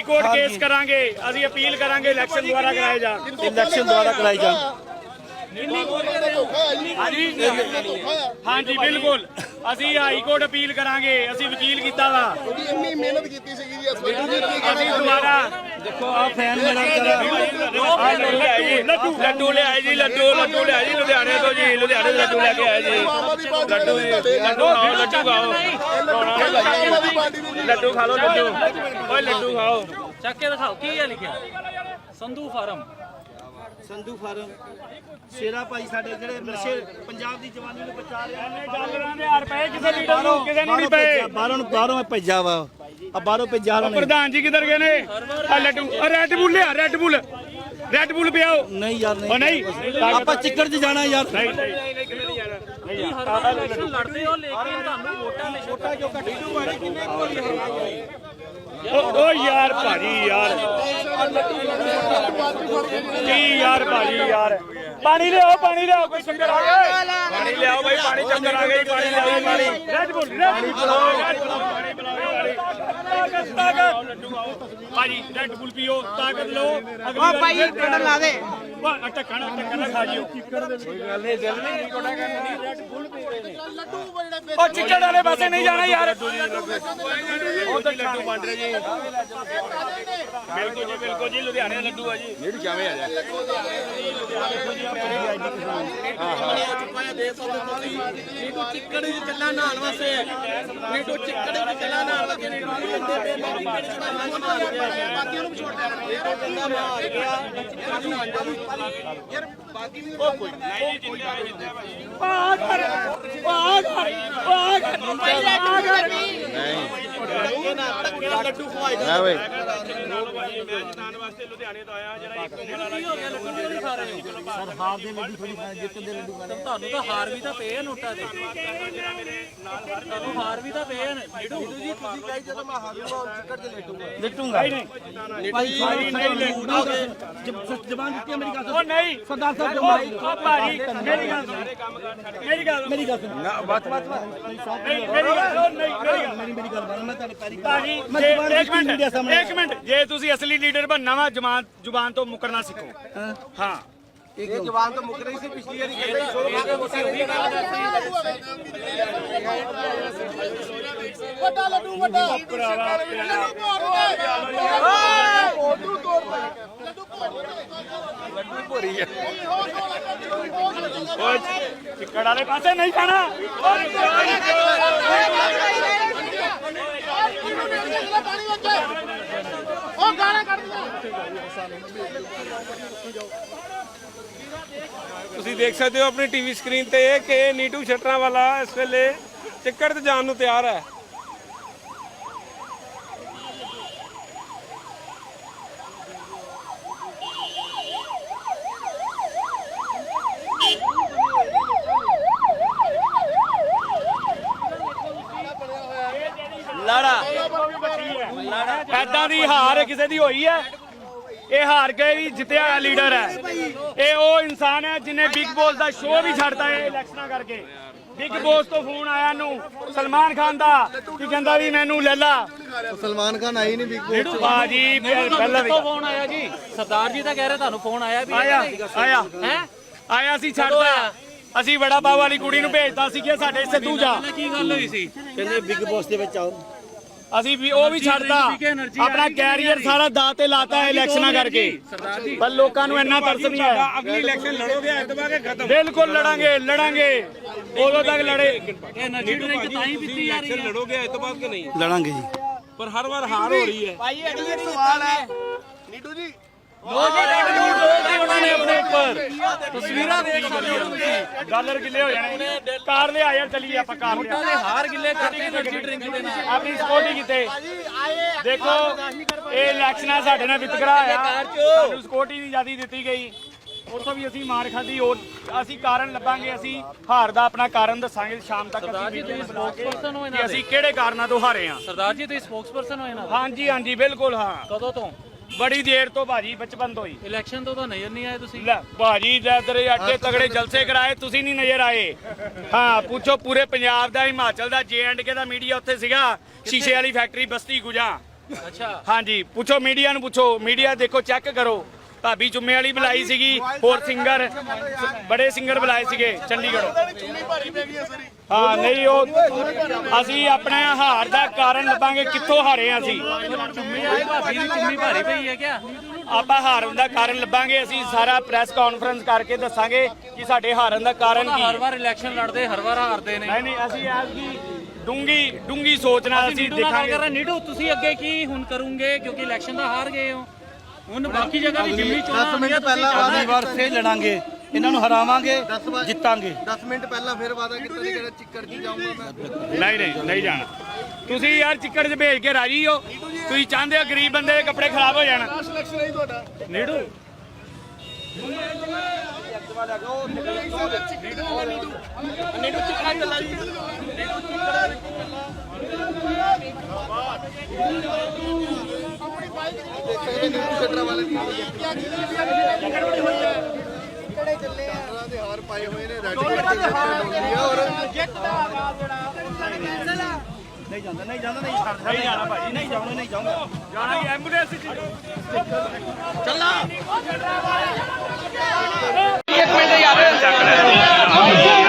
High court case ਕਰਾਂਗੇ ਅਸੀਂ appeal ਕਰਾਂਗੇ ਇਲੈਕਸ਼ਨ ਦੁਆਰਾ ਕਰਾਏ ਜਾ ਇਲੈਕਸ਼ਨ ਦੁਆਰਾ ਕਰਾਈ ਜਾਣ। ਹਾਂਜੀ। ਹਾਂਜੀ ਬਿਲਕੁਲ। ਅਸੀਂ ਹਾਈ ਕੋਰਟ ਅਪੀਲ ਕਰਾਂਗੇ ਅਸੀਂ ਵਕੀਲ ਕੀਤਾ ਵਾ। ਇੰਨੀ ਮਿਹਨਤ ਕੀਤੀ ਸੀਗੀ ਜੀ ਅਸੀਂ ਦੁਬਾਰਾ। ਦੇਖੋ ਆ ਫੈਨ ਮੇਰਾ ਲੱਡੂ ਲੱਡੂ ਲੱਡੂ ਲਿਆਏ ਜੀ ਲੱਡੂ ਲੱਡੂ ਲਿਆਏ ਜੀ ਲੁਧਿਆਣੇ ਤੋਂ ਜੀ ਲੁਧਿਆਣੇ ਤੋਂ ਲੱਡੂ ਲੈ ਕੇ ਆਏ ਜੀ। ਲੱਡੂ ਲੱਡੂ ਖਾਓ ਲੱਡੂ ਖਾਓ। ਖਾ ਲਓ ਲੱਡੂ ਓਏ ਲੱਡੂ। ਖਾਓ ਚੱਕ ਕੇ ਦਿਖਾਓ ਕੀ ਹੈ ਲਿਖਿਆ? ਸੰਧੂ ਫਾਰਮ। ਸੰਧੂ ਫਾਰਮ ਸ਼ੇਰਾ ਭਾਈ ਸਾਡੇ ਜਿਹੜੇ ਨਸ਼ੇ ਪੰਜਾਬ ਦੀ ਜਵਾਨੀ ਨੂੰ ਬਚਾ ਰਹੇ ਨੇ। ਡਾਲਰਾਂ ਦੇ ਹਾਰ ਪਏ ਕਿਸੇ ਲੀਡਰ ਨੂੰ ਕਿਸੇ ਨੂੰ ਨਹੀਂ ਪਏ। ਬਾਹਰੋਂ ਬਾਹਰੋਂ ਮੈਂ ਭੇਜਿਆ ਵਾ। ਆ ਬਾਹਰੋਂ ਉਹਨਾਂ ਨੇ। ਪ੍ਰਧਾਨ ਜੀ ਕਿੱਧਰ ਗਏ ਨੇ? ਆ ਲੱਡੂ ਆ ਰੈਡ ਬੁੱਲ ਲਿਆ ਰੈਡ ਬੁੱਲ ਰੈਡ ਬੁੱਲ ਪਿਆਓ ਨਹੀਂ ਯਾਰ ਉਹ ਨਹੀਂ। ਨਹੀਂ ਆਪਾਂ ਚਿੱਕੜ 'ਚ ਜਾਣਾ ਯਾਰ। ਨਹੀਂ। ਨਹੀਂ ਹਰ ਵਾਰ ਇਲੈਕਸ਼ਨ ਲੜਦੇ ਹੋ ਲੇਕਿਨ ਤੁਹਾਨੂੰ ਵੋਟਾਂ ਲਈ ਵੋਟਾਂ ਕਿਉਂ ਓ ਓ ਯਾਰ ਭਾਜੀ ਯਾਰ। ਕੀ ਯਾਰ ਭਾਜੀ ਯਾਰ। ਪਾਣੀ ਲਿਆਓ ਪਾਣੀ ਲਿਆਓ ਕੋਈ ਚੱਕਰ ਆ ਗਿਆ। ਪਾਣੀ ਲਿਆਓ ਭਾਈ ਪਾਣੀ ਚੱਕਰ ਆ ਗਈ ਪਾਣੀ ਲਿਆਓ ਪਾਣੀ। ਰੈਡ ਬੁੱਲ ਰੈਡ ਬੁੱਲ ਤਾਕਤ ਭਾਜੀ ਰੈਡ ਬੁੱਲ ਪੀਓ ਤਾਕਤ ਲਓ ਓ ਭਾਈ ਬਟਨ ਲਾ ਦੇ। ਵਾ ਟੱਕਣ ਟੱਕਣ ਖਾ ਜਿਓ। ਲੱਡੂ ਬੜੇ ਓ ਚਿੱਕੜ ਵਾਲੇ ਪਾਸੇ ਨਹੀਂ ਜਾਣਾ ਯਾਰ। ਉਧਰ ਲੱਡੂ ਵੰਡ ਰਹੇ ਜੀ। ਬਿਲਕੁਲ ਜੀ ਬਿਲਕੁਲ ਜੀ ਲੁਧਿਆਣੇ ਦਾ ਲੱਡੂ ਆ ਜੀ। ਨੀਟੂ ਚਿੱਕੜ ਵਿੱਚ ਚੱਲਾ ਨਹਾਉਣ ਵਾਸਤੇ ਨੀਟੂ ਚਿੱਕੜ ਵਿੱਚ ਚੱਲਾ ਨਹਾਉਣ ਵਾਸਤੇ ਨੀਟੂ ਬਾਕੀਆਂ ਨੂੰ ਛੋੜ ਆ ਕਰ ਆ ਕਰ ਆ ਕਰ ਲੱਡੂ ਖਵਾਈ ਜਾ ਓਏ ਮੈਂ ਜਿਤਾਨ ਵਾਸਤੇ ਲੁਧਿਆਣੇ ਤੋਂ ਆਇਆ ਜਿਹੜਾ ਇੱਕ ਉਮਰ ਵਾਲਾ ਤੁਹਾਨੂੰ ਤਾਂ ਹਾਰ ਵੀ ਤਾਂ ਪਏ ਆ ਨੋਟਾਂ ਦੇ ਤੁਹਾਨੂੰ ਹਾਰ ਵੀ ਤਾਂ ਪਏ ਆ ਨੀਡੂ ਜੀ ਤੁਸੀਂ ਕਹੀ ਜਦੋਂ ਮੈਂ ਲਿਟੂਗਾ। ਨਹੀਂ ਭਾਈ ਨਹੀਂ ਲੱਡੂ ਜ਼ਬਾਨ ਦਿੱਤੀ ਹੈ ਮੇਰੀ ਗੱਲ ਉਹ ਨਹੀਂ। ਸਰਦਾਰ ਸਾਹਿਬ ਉਹ ਉਹ ਭਾਜੀ ਮੇਰੀ ਗੱਲ ਸੁਣ। ਮੇਰੀ ਗੱਲ ਮੇਰੀ ਗੱਲ ਨਹੀਂ ਮੇਰੀ ਗੱਲ ਨਹੀਂ ਮੇਰੀ ਗੱਲ ਮੇਰੀ ਗੱਲ ਮੈਂ ਤੁਹਾਡੇ ਪੈਰੀ ਭਾਜੀ ਮੈਂ ਜੇ- ਜ਼ੁਬਾਨ ਇੱਕ ਦਿੱਤੀ ਮੀਡੀਆ ਮਿੰਟ ਸਾਹਮਣੇ ਇੱਕ ਮਿੰਟ ਜੇ ਤੁਸੀਂ ਅਸਲੀ ਲੀਡਰ ਬਣਨਾ ਵਾ ਜ਼ੁਬਾਨ ਜ਼ੁਬਾਨ ਤੋਂ ਮੁਕਰਨਾ ਸਿੱਖੋ ਹਾਂ ਜਵਾਨ ਤਾਂ ਮੁੱਕ ਰਹੀ ਸੀ ਪਿਛਲੀ ਵਾਰੀ ਕਹਿੰਦੇ ਵੱਡਾ ਲੱਡੂ ਵੱਡਾ ਲੱਡੂ ਭੋਰ ਓਏ ਲੱਡੂ ਤੋੜ ਲੱਡੂ ਭੋਰ ਲੱਡੂ ਭੋਰੀ ਹੈ ਓਏ ਚਿੱਕੜ ਵਾਲੇ ਪਾਸੇ ਨਹੀਂ ਜਾਣਾ ਪਾਣੀ ਵਿੱਚ ਉਹ ਗਾਣਾ ਕੱਢ ਤੁਸੀਂ ਦੇਖ ਸਕਦੇ ਹੋ ਆਪਣੀ ਟੀਵੀ ਸਕਰੀਨ ਤੇ ਕਿ ਨੀਟੂ ਸ਼ਟਰਾਂ ਵਾਲਾ ਇਸ ਵੇਲੇ ਚਿੱਕੜ ਤੇ ਜਾਣ ਨੂੰ ਤਿਆਰ ਹੈ ਲੜਾ ਐਦਾਂ ਦੀ ਹਾਰ ਕਿਸੇ ਦੀ ਹੋਈ ਹੈ? ਇਹ ਹਾਰ ਕੇ ਵੀ ਜਿੱਤਿਆ ਹੋਇਆ ਲੀਡਰ ਹੈ। ਇਹ ਉਹ ਇਨਸਾਨ ਹੈ ਜਿਨੇ ਬਿਗ ਬੋਸ ਦਾ ਸ਼ੋਅ ਵੀ ਛੱਡਤਾ ਹੈ ਇਲੈਕਸ਼ਨਾਂ ਕਰਕੇ। ਬਿਗ ਬੋਸ ਤੋਂ ਫੋਨ ਆਇਆ ਨੂੰ ਸਲਮਾਨ ਖਾਨ ਦਾ ਕੀ ਕਹਿੰਦਾ ਵੀ ਮੈਨੂੰ ਲੈ ਲਾ। ਸਲਮਾਨ ਖਾਨ ਆਈ ਨਹੀਂ ਬਿਗ ਬਾਜੀ ਪਹਿਲਾਂ ਵੀ ਤੋਂ ਫੋਨ ਆਇਆ ਜੀ? ਸਰਦਾਰ ਜੀ ਤਾਂ ਕਹਿ ਰਹੇ ਤੁਹਾਨੂੰ ਫੋਨ ਆਇਆ ਵੀ ਆਇਆ ਆਇਆ। ਹੈ? ਆਇਆ ਸੀ ਛੱਡਦਾ ਅਸੀਂ ਬੜਾ ਬਾਬੂ ਵਾਲੀ ਕੁੜੀ ਨੂੰ ਭੇਜਤਾ ਸੀ ਕਿ ਸਾਡੇ ਇੱਥੇ ਤੂੰ ਜਾ। ਕੀ ਗੱਲ ਹੋਈ ਸੀ? ਕਹਿੰਦੇ ਬਿਗ ਬੋਸ ਦੇ ਵਿੱਚ ਆਓ। ਅਸੀਂ ਵੀ ਉਹ ਵੀ ਛੱਡਦਾ ਆਪਣਾ ਕੈਰੀਅਰ ਸਾਰਾ ਦਾ ਤੇ ਲਾਤਾ ਇਲੈਕਸ਼ਨਾਂ ਕਰਕੇ। ਪਰ ਲੋਕਾਂ ਨੂੰ ਇੰਨਾ ਤਰਸ ਨਹੀਂ ਆਇਆ। ਅਗਲੀ ਇਲੈਕਸ਼ਨ ਲੜੋਗੇ ਐਤਵਾਰ ਕੇ ਖਤਮ। ਬਿਲਕੁਲ ਲੜਾਂਗੇ ਲੜਾਂਗੇ। ਉਦੋਂ ਤੱਕ ਲੜੇ। એનર્ਜੀ ਡਰਿੰਕ ਤਾਂ ਹੀ ਪੀਤੀ ਜਾ ਰਹੀ ਹੈ। ਲੜੋਗੇ ਐਤਵਾਰ ਕੇ ਨਹੀਂ? ਲੜਾਂਗੇ ਜੀ। ਪਰ ਹਰ ਵਾਰ ਹਾਰ ਹੋ ਰਹੀ ਹੈ। ਭਾਈ ਅਗਲੀ ਸਵਾਲ ਹੈ ਨੀਟੂ ਜੀ ਤਸਵੀਰਾਂ ਦੇਖ ਸਕਦੇ ਹੋ ਤੁਸੀਂ। ਡਾਲਰ ਗਿੱਲੇ ਹੋ ਜਾਣੇ। ਕਾਰ ਲਿਆ ਯਾਰ ਚੱਲੀਏ ਆਪਾਂ ਕਾਰ ਲਿਆ ਮੁੰਡਾ ਦੇ ਹਾਰ ਗਿੱਲੇ ਕਰਕੇ એનર્ਜੀ ਡਰਿੰਕ ਦੇ ਨਾਲ। ਆਪਣੀ ਸਕਿਉਰਟੀ ਕਿਤੇ ਦੇਖੋ ਇਹ ਇਲੈਕਸ਼ਨਾਂ ਸਾਡੇ ਨਾਲ ਵਿਤਕਰਾ ਆਇਆ। ਸਾਨੂੰ ਸਕਿਉਰਟੀ ਦੀ ਜ਼ਿਆਦੀ ਦਿੱਤੀ ਗਈ। ਉੱਥੋਂ ਵੀ ਅਸੀਂ ਮਾਰ ਖਾਦੀ ਉਹ ਅਸੀਂ ਕਾਰਨ ਲੱਭਾਂਗੇ ਅਸੀਂ ਹਾਰ ਦਾ ਆਪਣਾ ਕਾਰਨ ਦੱਸਾਂਗੇ ਸ਼ਾਮ ਤੱਕ ਅਸੀਂ ਕਿਹੜੇ ਕਾਰਨਾਂ ਤੋਂ ਹਾਰੇ ਆ ਸਰਦਾਰ ਜੀ ਤੁਸੀਂ ਸਪੋਕਸਪਰਸਨ ਹੋ ਇਹਨਾਂ ਦੇ। ਹਾਂਜੀ ਹਾਂਜੀ ਬਿਲਕੁਲ ਹਾਂ। ਕਦੋਂ ਤੋਂ? ਬੜੀ ਦੇਰ ਤੋਂ ਭਾਜੀ ਬਚਪਨ ਤੋਂ ਹੀ ਇਲੈਕਸ਼ਨ ਤੋਂ ਤਾਂ ਨਜ਼ਰ ਨਹੀਂ ਆਏ ਤੁਸੀਂ? ਲੈ ਭਾਜੀ ਜਦਰ ਅੱਡੇ ਤਗੜੇ ਜਲਸੇ ਕਰਾਏ ਤੁਸੀਂ ਨਹੀਂ ਨਜ਼ਰ ਆਏ। ਹਾਂ ਪੁੱਛੋ ਪੂਰੇ ਪੰਜਾਬ ਦਾ ਹਿਮਾਚਲ ਦਾ ਜੇ ਐਂਡ ਕੇ ਦਾ ਮੀਡੀਆ ਉੱਥੇ ਸੀਗਾ ਸ਼ੀਸ਼ੇ ਵਾਲੀ ਫੈਕਟਰੀ ਬਸਤੀ ਗੁਜਾ। ਅੱਛਾ। ਹਾਂਜੀ ਪੁੱਛੋ ਮੀਡੀਆ ਨੂੰ ਪੁੱਛੋ ਮੀਡੀਆ ਦੇਖੋ ਚੈੱਕ ਕਰੋ। ਭਾਬੀ ਜੁੰਮੇ ਵਾਲੀ ਬੁਲਾਈ ਸੀਗੀ ਹੋਰ ਸਿੰਗਰ ਬੜੇ ਸਿੰਗਰ ਬੁਲਾਏ ਸੀਗੇ ਚੰਡੀਗੜ੍ਹੋਂ। ਹਾਂ ਨਹੀਂ ਉਹ ਅਸੀਂ ਆਪਣੇ ਹਾਰ ਦਾ ਕਾਰਨ ਲੱਭਾਂਗੇ ਕਿੱਥੋਂ ਹਾਰੇ ਹਾਂ ਅਸੀਂ। ਚੁੰਮੀ ਆਈ ਭਾਬੀ ਦੀ ਚੁੰਮੀ ਭਾਰੀ ਪਈ ਹੈ ਕਿਆ ਆਪਾਂ ਹਾਰਨ ਦਾ ਕਾਰਨ ਲੱਭਾਂਗੇ ਅਸੀਂ ਸਾਰਾ ਪ੍ਰੈਸ ਕਾਨਫਰੰਸ ਕਰਕੇ ਦੱਸਾਂਗੇ ਕਿ ਸਾਡੇ ਹਾਰਨ ਦਾ ਕਾਰਨ ਕੀ ਹਰ ਹੈ ਵਾਰ ਇਲੈਕਸ਼ਨ ਲੜਦੇ ਹਰ ਵਾਰ ਹਾਰਦੇ ਨੇ। ਨਹੀਂ ਨਹੀਂ ਅਸੀਂ ਐਸ ਦੀ ਡੂੰਗੀ ਡੂੰਗੀ ਸੋਚ ਨਾਲ ਅਸੀਂ ਨੀਡੂ ਨਾਲ ਗੱਲ ਕਰ ਦੇਖਾਂਗੇ ਰਹੇ ਨੀਡੂ ਤੁਸੀਂ ਅੱਗੇ ਕੀ ਹੁਣ ਕਰੋਗੇ? ਕਿਉਂਕਿ ਇਲੈਕਸ਼ਨ ਦਾ ਹਾਰ ਗਏ ਹੋ। ਹੁਣ ਬਾਕੀ ਜਗ੍ਹਾ ਵੀ ਜਿੰਨੀ ਚੋਣਾਂ 10 ਮਿੰਟ ਪਹਿਲਾਂ ਆਦੀ ਵਾਰ ਫੇਰ ਲੜਾਂਗੇ। ਇਹਨਾਂ ਨੂੰ ਹਰਾਵਾਂਗੇ ਜਿੱਤਾਂਗੇ। 10 ਮਿੰਟ ਪਹਿਲਾਂ ਫਿਰ ਵਾਦਾ ਕੀਤਾ ਸੀ ਕਿ ਚਿੱਕੜ ਜੀ ਜਾਊਂਗਾ ਮੈਂ। ਨਹੀਂ ਨਹੀਂ ਨਹੀਂ ਜਾਣਾ। ਤੁਸੀਂ ਯਾਰ ਚਿੱਕੜ 'ਚ ਭੇਜ ਕੇ ਰਾਜੀ ਹੋ। ਤੁਸੀਂ ਚਾਹੁੰਦੇ ਹੋ ਗਰੀਬ ਬੰਦੇ ਦੇ ਕੱਪੜੇ ਖਰਾਬ ਹੋ ਜਾਣ। ਨੀਡੂ ਸ਼ਟਰ ਵਾਲੇ ਦੀ ਸ਼ਟਰਾਂ ਦੇ ਹਾਰ ਪਾਏ ਹੋਏ ਨੇ ਰੈੱਡ ਕਲਰ ਦੇ ਸ਼ਟਰ ਹੁੰਦੀ ਆ ਔਰ ਨਹੀਂ ਜਾਂਦਾ ਨਹੀਂ ਜਾਂਦਾ ਨਹੀਂ ਛੱਡ ਨਹੀਂ ਜਾਣਾ ਭਾਜੀ ਨਹੀਂ ਜਾਣਾ ਨਹੀਂ ਜਾਊਂਗਾ ਜਾਣਾ ਕਿ ਐਂਬੂਲੈਂਸ 'ਚ ਚੱਲਾ। ਚੱਕ ਲੈ